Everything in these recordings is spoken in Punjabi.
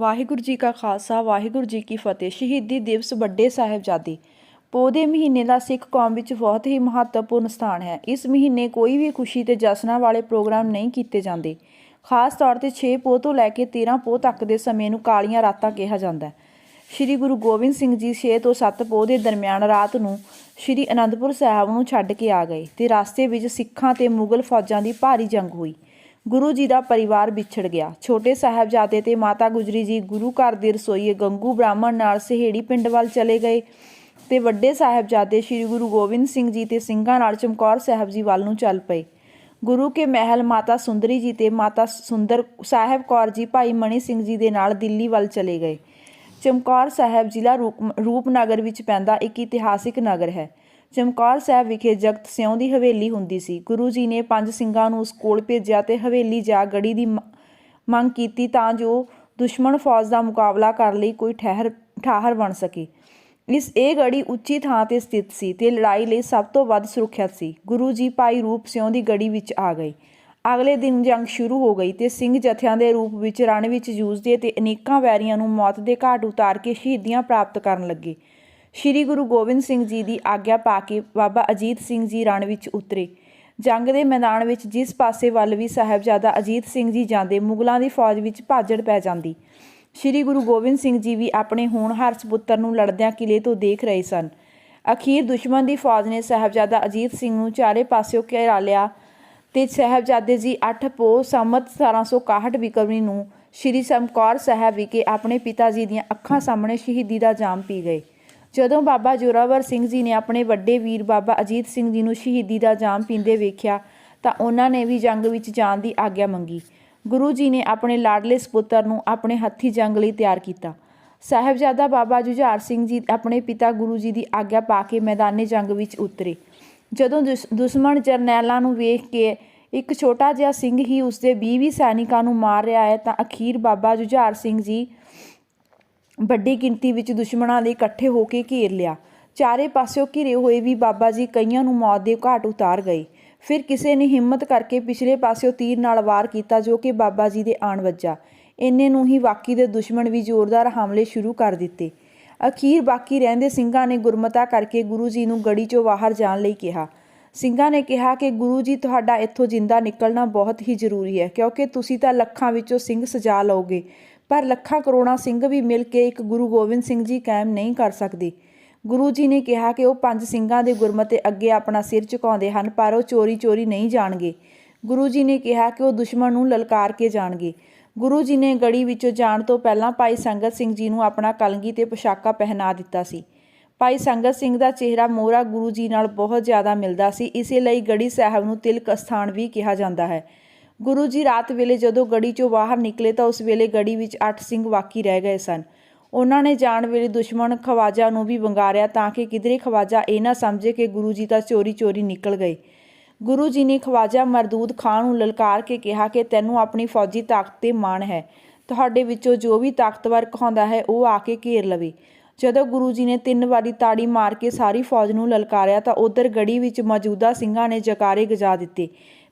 ਵਾਹਿਗੁਰੂ ਜੀ ਕਾ ਖਾਲਸਾ, ਵਾਹਿਗੁਰੂ ਜੀ ਕੀ ਫਤਿਹ। ਸ਼ਹੀਦੀ ਦਿਵਸ ਵੱਡੇ ਸਾਹਿਬਜ਼ਾਦੇ। ਪੋਹ ਦੇ ਮਹੀਨੇ ਦਾ ਸਿੱਖ ਕੌਮ ਵਿੱਚ ਬਹੁਤ ਹੀ ਮਹੱਤਵਪੂਰਨ ਸਥਾਨ ਹੈ। ਇਸ ਮਹੀਨੇ ਕੋਈ ਵੀ ਖੁਸ਼ੀ ਤੇ ਜਸ਼ਨਾਂ ਵਾਲੇ ਪ੍ਰੋਗਰਾਮ ਨਹੀਂ ਕੀਤੇ ਜਾਂਦੇ। ਖਾਸ ਤੌਰ ਤੇ 6 ਪੋਹ ਤੋਂ ਲੈ ਕੇ 13 ਪੋਹ ਤੱਕ ਦੇ ਸਮੇਂ ਨੂੰ ਕਾਲੀਆਂ ਰਾਤਾਂ ਕਿਹਾ ਜਾਂਦਾ ਹੈ। ਸ਼੍ਰੀ ਗੁਰੂ ਗੋਬਿੰਦ ਸਿੰਘ ਜੀ 6 ਤੋਂ 7 ਪੋਹ ਦੇ ਦਰਮਿਆਨ ਰਾਤ ਨੂੰ ਸ਼੍ਰੀ ਅਨੰਦਪੁਰ ਸਾਹਿਬ ਨੂੰ ਛੱਡ ਕੇ ਆ ਗਏ ਤੇ ਰਸਤੇ ਵਿੱਚ ਸਿੱਖਾਂ ਤੇ ਮੁਗਲ ਫੌਜਾਂ ਦੀ ਭਾਰੀ ਜੰਗ ਹੋਈ। ਗੁਰੂ ਜੀ ਦਾ ਪਰਿਵਾਰ ਵਿਛੜ ਗਿਆ। ਛੋਟੇ ਸਾਹਿਬਜ਼ਾਦੇ ਤੇ ਮਾਤਾ ਗੁਜਰੀ ਜੀ ਗੁਰੂ ਘਰ ਦੇ ਰਸੋਈਏ ਗੰਗੂ ਬ੍ਰਾਹਮਣ ਨਾਲ ਸਹੇੜੀ ਪਿੰਡ ਵੱਲ ਚਲੇ ਗਏ ਤੇ ਵੱਡੇ ਸਾਹਿਬਜ਼ਾਦੇ ਸ੍ਰੀ ਗੁਰੂ ਗੋਬਿੰਦ ਸਿੰਘ ਜੀ ਤੇ ਸਿੰਘਾਂ ਨਾਲ ਚਮਕੌਰ ਸਾਹਿਬ ਜੀ ਵੱਲ ਨੂੰ ਚੱਲ ਪਏ। ਗੁਰੂ ਕੇ ਮਹਿਲ ਮਾਤਾ ਸੁੰਦਰੀ ਜੀ ਤੇ ਮਾਤਾ ਸੁੰਦਰ ਸਾਹਿਬ ਕੌਰ ਜੀ ਭਾਈ ਮਣੀ ਸਿੰਘ ਜੀ ਦੇ ਨਾਲ ਦਿੱਲੀ ਵੱਲ ਚਲੇ ਗਏ। ਚਮਕੌਰ ਸਾਹਿਬ ਜ਼ਿਲ੍ਹਾ ਰੂਪ- ਰੂਪਨਗਰ ਵਿੱਚ ਪੈਂਦਾ ਇੱਕ ਇਤਿਹਾਸਿਕ ਨਗਰ ਹੈ। ਚਮਕੌਰ ਸਾਹਿਬ ਵਿਖੇ ਜਗਤ ਸਿਉਂ ਦੀ ਹਵੇਲੀ ਹੁੰਦੀ ਸੀ। ਗੁਰੂ ਜੀ ਨੇ ਪੰਜ ਸਿੰਘਾਂ ਨੂੰ ਉਸ ਕੋਲ ਭੇਜਿਆ ਤੇ ਹਵੇਲੀ ਜਾ ਗੜੀ ਦੀ ਮੰਗ ਕੀਤੀ ਤਾਂ ਜੋ ਦੁਸ਼ਮਣ ਫੌਜ ਦਾ ਮੁਕਾਬਲਾ ਕਰਨ ਲਈ ਕੋਈ ਠਹਿਰ, ਠਾਹਰ ਬਣ ਸਕੇ। ਇਸ, ਇਹ ਗੜੀ ਉੱਚੀ ਥਾਂ ਤੇ ਸਥਿਤ ਸੀ ਤੇ ਲੜਾਈ ਲਈ ਸਭ ਤੋਂ ਵੱਧ ਸੁਰੱਖਿਅਤ ਸੀ। ਗੁਰੂ ਜੀ ਭਾਈ ਰੂਪ ਸਿਉਂ ਦੀ ਗੜੀ ਵਿੱਚ ਆ ਗਏ। ਅਗਲੇ ਦਿਨ ਜੰਗ ਸ਼ੁਰੂ ਹੋ ਗਈ ਤੇ ਸਿੰਘ ਜਥਿਆਂ ਦੇ ਰੂਪ ਵਿੱਚ ਰਣ ਵਿੱਚ ਜੂਝਦੇ ਤੇ ਅਨੇਕਾਂ ਵੈਰੀਆਂ ਨੂੰ ਮੌਤ ਦੇ ਘਾਟ ਉਤਾਰ ਕੇ ਸ਼ਹੀਦੀਆਂ ਪ੍ਰਾਪਤ ਕਰਨ ਲੱਗੇ। ਸ਼੍ਰੀ ਗੁਰੂ ਗੋਬਿੰਦ ਸਿੰਘ ਜੀ ਦੀ ਆਗਿਆ ਪਾ ਕੇ ਬਾਬਾ ਅਜੀਤ ਸਿੰਘ ਜੀ ਰਣ ਵਿੱਚ ਉਤਰੇ। ਜੰਗ ਦੇ ਮੈਦਾਨ ਵਿੱਚ ਜਿਸ ਪਾਸੇ ਵੱਲ ਵੀ ਸਾਹਿਬਜ਼ਾਦਾ ਅਜੀਤ ਸਿੰਘ ਜੀ ਜਾਂਦੇ, ਮੁਗਲਾਂ ਦੀ ਫੌਜ ਵਿੱਚ ਭਾਜੜ ਪੈ ਜਾਂਦੀ। ਸ਼੍ਰੀ ਗੁਰੂ ਗੋਬਿੰਦ ਸਿੰਘ ਜੀ ਵੀ ਆਪਣੇ ਹੋਣਹਾਰ ਸਪੁੱਤਰ ਨੂੰ ਲੜਦਿਆਂ ਕਿਲੇ ਤੋਂ ਦੇਖ ਰਹੇ ਸਨ। ਅਖੀਰ ਦੁਸ਼ਮਣ ਦੀ ਫੌਜ ਨੇ ਸਾਹਿਬਜ਼ਾਦਾ ਅਜੀਤ ਸਿੰਘ ਨੂੰ ਚਾਰੇ ਪਾਸਿਓਂ ਘੇਰਾ ਲਿਆ ਤੇ ਸਾਹਿਬਜ਼ਾਦੇ ਜੀ 8 ਪੋਹ ਸੰਮਤ 1761 ਵਿਕਰਮੀ ਨੂੰ ਸ਼੍ਰੀ ਚਮਕੌਰ ਸਾਹਿਬ ਵਿਖੇ ਆਪਣੇ ਪਿਤਾ ਜੀ ਦੀਆਂ ਅੱਖਾਂ ਸਾਹਮਣੇ ਸ਼ਹੀਦੀ ਦਾ ਜਾਮ ਪੀ ਗਏ। ਜਦੋਂ ਬਾਬਾ ਜੋਰਾਵਰ ਸਿੰਘ ਜੀ ਨੇ ਆਪਣੇ ਵੱਡੇ ਵੀਰ ਬਾਬਾ ਅਜੀਤ ਸਿੰਘ ਜੀ ਨੂੰ ਸ਼ਹੀਦੀ ਦਾ ਜਾਮ ਪੀਂਦੇ ਵੇਖਿਆ, ਤਾਂ ਉਹਨਾਂ ਨੇ ਵੀ ਜੰਗ ਵਿੱਚ ਜਾਣ ਦੀ ਆਗਿਆ ਮੰਗੀ। ਗੁਰੂ ਜੀ ਨੇ ਆਪਣੇ ਲਾਡਲੇ ਸਪੁੱਤਰ ਨੂੰ ਆਪਣੇ ਹੱਥੀ ਜੰਗ ਲਈ ਤਿਆਰ ਕੀਤਾ। ਸਾਹਿਬਜ਼ਾਦਾ ਬਾਬਾ ਜੁਝਾਰ ਸਿੰਘ ਜੀ ਆਪਣੇ ਪਿਤਾ ਗੁਰੂ ਜੀ ਦੀ ਆਗਿਆ ਪਾ ਕੇ ਮੈਦਾਨੇ ਜੰਗ ਵਿੱਚ ਉਤਰੇ। ਜਦੋਂ ਦੁਸ਼- ਦੁਸ਼ਮਣ ਜਰਨੈਲਾਂ ਨੂੰ ਵੇਖ ਕੇ ਇੱਕ ਛੋਟਾ ਜਿਹਾ ਸਿੰਘ ਹੀ ਉਸਦੇ 20 ਸੈਨਿਕਾਂ ਨੂੰ ਮਾਰ ਰਿਹਾ ਹੈ, ਤਾਂ ਅਖੀਰ ਬਾਬਾ ਜੁਝਾਰ ਸਿੰਘ ਜੀ ਵੱਡੀ ਗਿਣਤੀ ਵਿੱਚ ਦੁਸ਼ਮਣਾਂ ਦੇ ਇਕੱਠੇ ਹੋ ਕੇ ਘੇਰ ਲਿਆ। ਚਾਰੇ ਪਾਸਿਓਂ ਘਿਰੇ ਹੋਏ ਵੀ ਬਾਬਾ ਜੀ ਕਈਆਂ ਨੂੰ ਮੌਤ ਦੇ ਘਾਟ ਉਤਾਰ ਗਏ। ਫਿਰ ਕਿਸੇ ਨੇ ਹਿੰਮਤ ਕਰਕੇ ਪਿਛਲੇ ਪਾਸਿਓਂ ਤੀਰ ਨਾਲ ਵਾਰ ਕੀਤਾ ਜੋ ਕਿ ਬਾਬਾ ਜੀ ਦੇ ਆਣ ਵੱਜਾ। ਇੰਨੇ ਨੂੰ ਹੀ ਬਾਕੀ ਦੇ ਦੁਸ਼ਮਣ ਵੀ ਜ਼ੋਰਦਾਰ ਹਮਲੇ ਸ਼ੁਰੂ ਕਰ ਦਿੱਤੇ। ਅਖੀਰ ਬਾਕੀ ਰਹਿੰਦੇ ਸਿੰਘਾਂ ਨੇ ਗੁਰਮਤਾ ਕਰਕੇ ਗੁਰੂ ਜੀ ਨੂੰ ਗੜੀ ਚੋਂ ਬਾਹਰ ਜਾਣ ਲਈ ਕਿਹਾ। ਸਿੰਘਾਂ ਨੇ ਕਿਹਾ ਕਿ ਗੁਰੂ ਜੀ, ਤੁਹਾਡਾ ਇੱਥੋਂ ਜਿੰਦਾ ਨਿਕਲਣਾ ਬਹੁਤ ਹੀ ਜ਼ਰੂਰੀ ਹੈ, ਕਿਉਂਕਿ ਤੁਸੀਂ ਤਾਂ ਲੱਖਾਂ ਵਿੱਚੋਂ ਸਿੰਘ ਸਜਾ ਲਓਗੇ। ਪਰ ਲੱਖਾਂ ਕਰੋੜਾਂ ਸਿੰਘ ਵੀ ਮਿਲ ਕੇ ਇੱਕ ਗੁਰੂ ਗੋਬਿੰਦ ਸਿੰਘ ਜੀ ਕਾਇਮ ਨਹੀਂ ਕਰ ਸਕਦੇ। ਗੁਰੂ ਜੀ ਨੇ ਕਿਹਾ ਕਿ ਉਹ ਪੰਜ ਸਿੰਘਾਂ ਦੇ ਗੁਰਮਤੇ ਅੱਗੇ ਆਪਣਾ ਸਿਰ ਝੁਕਾਉਂਦੇ ਹਨ, ਪਰ ਉਹ ਚੋਰੀ-ਚੋਰੀ ਨਹੀਂ ਜਾਣਗੇ। ਗੁਰੂ ਜੀ ਨੇ ਕਿਹਾ ਕਿ ਉਹ ਦੁਸ਼ਮਣ ਨੂੰ ਲਲਕਾਰ ਕੇ ਜਾਣਗੇ। ਗੁਰੂ ਜੀ ਨੇ ਗੜੀ ਵਿੱਚੋਂ ਜਾਣ ਤੋਂ ਪਹਿਲਾਂ ਭਾਈ ਸੰਗਤ ਸਿੰਘ ਜੀ ਨੂੰ ਆਪਣਾ ਕਲਗੀ ਤੇ ਪੋਸ਼ਾਕਾ ਪਹਿਨਾ ਦਿੱਤਾ ਸੀ। ਭਾਈ ਸੰਗਤ ਸਿੰਘ ਦਾ ਚਿਹਰਾ ਮੋਹਰਾ ਗੁਰੂ ਜੀ ਨਾਲ ਬਹੁਤ ਜ਼ਿਆਦਾ ਮਿਲਦਾ ਸੀ, ਇਸੇ ਲਈ ਗੜੀ ਸਾਹਿਬ ਨੂੰ ਤਿਲਕ ਸਥਾਨ ਵੀ ਕਿਹਾ ਜਾਂਦਾ ਹੈ। ਗੁਰੂ ਜੀ ਰਾਤ ਵੇਲੇ ਜਦੋਂ ਗੜੀ ਚੋਂ ਬਾਹਰ ਨਿਕਲੇ ਤਾਂ ਉਸ ਵੇਲੇ ਗੜੀ ਵਿੱਚ 8 ਸਿੰਘ ਬਾਕੀ ਰਹਿ ਗਏ ਸਨ। ਉਹਨਾਂ ਨੇ ਜਾਣ ਵੇਲੇ ਦੁਸ਼ਮਣ ਖਵਾਜਾ ਨੂੰ ਵੀ ਵੰਗਾਰਿਆ ਤਾਂ ਕਿ ਕਿਧਰੇ ਖਵਾਜਾ ਇਹ ਨਾ ਸਮਝੇ ਕਿ ਗੁਰੂ ਜੀ ਤਾਂ ਚੋਰੀ-ਚੋਰੀ ਨਿਕਲ ਗਏ। ਗੁਰੂ ਜੀ ਨੇ ਖਵਾਜਾ ਮਰਦੂਦ ਖਾਨ ਨੂੰ ਲਲਕਾਰ ਕੇ ਕਿਹਾ ਕਿ ਤੈਨੂੰ ਆਪਣੀ ਫੌਜੀ ਤਾਕਤ ਤੇ ਮਾਣ ਹੈ। ਤੁਹਾਡੇ ਵਿੱਚੋਂ ਜੋ ਵੀ ਤਾਕਤਵਰ ਕਹਾਉਂਦਾ ਹੈ ਉਹ ਆ ਕੇ ਘੇਰ ਲਵੇ। ਜਦੋਂ ਗੁਰੂ ਜੀ ਨੇ ਤਿੰਨ ਵਾਰੀ ਤਾੜੀ ਮਾਰ ਕੇ ਸਾਰੀ ਫੌਜ ਨੂੰ ਲਲਕਾਰਿਆ ਤਾਂ ਉਧਰ ਗੜੀ ਵਿੱਚ ਮੌਜੂਦਾ ਸਿੰਘਾਂ ਨੇ ਜਕਾਰੇ ਗਜਾ ਦਿੱਤੇ।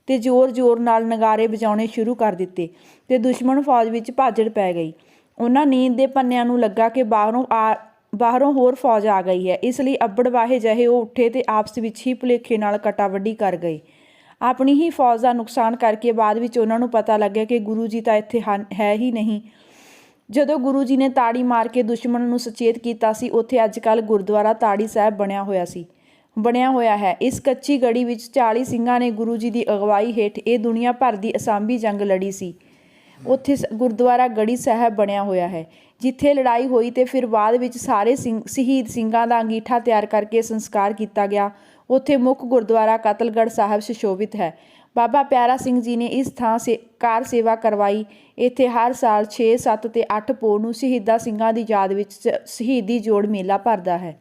ਤੇ ਜ਼ੋਰ-ਜ਼ੋਰ ਨਾਲ ਨਗਾਰੇ ਵਜਾਉਣੇ ਸ਼ੁਰੂ ਕਰ ਦਿੱਤੇ ਤੇ ਦੁਸ਼ਮਣ ਫੌਜ ਵਿੱਚ ਭਾਜੜ ਪੈ ਗਈ। ਉਹਨਾਂ ਨੀਂਦ ਦੇ ਪੰਨਿਆਂ ਨੂੰ ਲੱਗਾ ਕਿ ਬਾਹਰੋਂ ਆ, ਬਾਹਰੋਂ ਹੋਰ ਫੌਜ ਆ ਗਈ ਹੈ। ਇਸ ਲਈ ਅੱਬੜਵਾਹੇ ਜਹੇ ਉਹ ਉੱਠੇ ਤੇ ਆਪਸ ਵਿੱਚ ਹੀ ਭੁਲੇਖੇ ਨਾਲ ਕਟਾਵੱਡੀ ਕਰ ਗਏ। ਆਪਣੀ ਹੀ ਫੌਜ ਦਾ ਨੁਕਸਾਨ ਕਰਕੇ ਬਾਅਦ ਵਿੱਚ ਉਹਨਾਂ ਨੂੰ ਪਤਾ ਲੱਗਿਆ ਕਿ ਗੁਰੂ ਜੀ ਤਾਂ ਇੱਥੇ ਹਨ- ਹੈ ਹੀ ਨਹੀਂ। ਜਦੋਂ ਗੁਰੂ ਜੀ ਨੇ ਤਾੜੀ ਮਾਰ ਕੇ ਦੁਸ਼ਮਣ ਨੂੰ ਸੁਚੇਤ ਕੀਤਾ ਸੀ, ਉੱਥੇ ਅੱਜਕੱਲ ਗੁਰਦੁਆਰਾ ਤਾੜੀ ਸਾਹਿਬ ਬਣਿਆ ਹੋਇਆ ਸੀ। ਬਣਿਆ ਹੋਇਆ ਹੈ। ਇਸ ਕੱਚੀ ਗੜੀ ਵਿੱਚ 40 ਸਿੰਘਾਂ ਨੇ ਗੁਰੂ ਜੀ ਦੀ ਅਗਵਾਈ ਹੇਠ ਇਹ ਦੁਨੀਆ ਭਰ ਦੀ ਅਸਾਂਭੀ ਜੰਗ ਲੜੀ ਸੀ। ਉੱਥੇ ਸ- ਗੁਰਦੁਆਰਾ ਗੜੀ ਸਾਹਿਬ ਬਣਿਆ ਹੋਇਆ ਹੈ। ਜਿੱਥੇ ਲੜਾਈ ਹੋਈ ਤੇ ਫਿਰ ਬਾਅਦ ਵਿੱਚ ਸਾਰੇ ਸਿੰਘ ਸ਼ਹੀਦ ਸਿੰਘਾਂ ਦਾ ਅੰਗੀਠਾ ਤਿਆਰ ਕਰਕੇ ਸੰਸਕਾਰ ਕੀਤਾ ਗਿਆ। ਉੱਥੇ ਮੁੱਖ ਗੁਰਦੁਆਰਾ ਕਤਲਗੜ੍ਹ ਸਾਹਿਬ ਸੁਸ਼ੋਭਿਤ ਹੈ। ਬਾਬਾ ਪਿਆਰਾ ਸਿੰਘ ਜੀ ਨੇ ਇਸ ਥਾਂ ਸੇ ਕਾਰ ਸੇਵਾ ਕਰਵਾਈ। ਇੱਥੇ ਹਰ ਸਾਲ 6 7 ਤੇ 8 ਪੋਹ ਨੂੰ ਸ਼ਹੀਦਾਂ ਸਿੰਘਾਂ ਦੀ ਯਾਦ ਵਿੱਚ ਸ਼ਹੀਦੀ ਜੋੜ ਮੇਲਾ ਭਰਦਾ ਹੈ।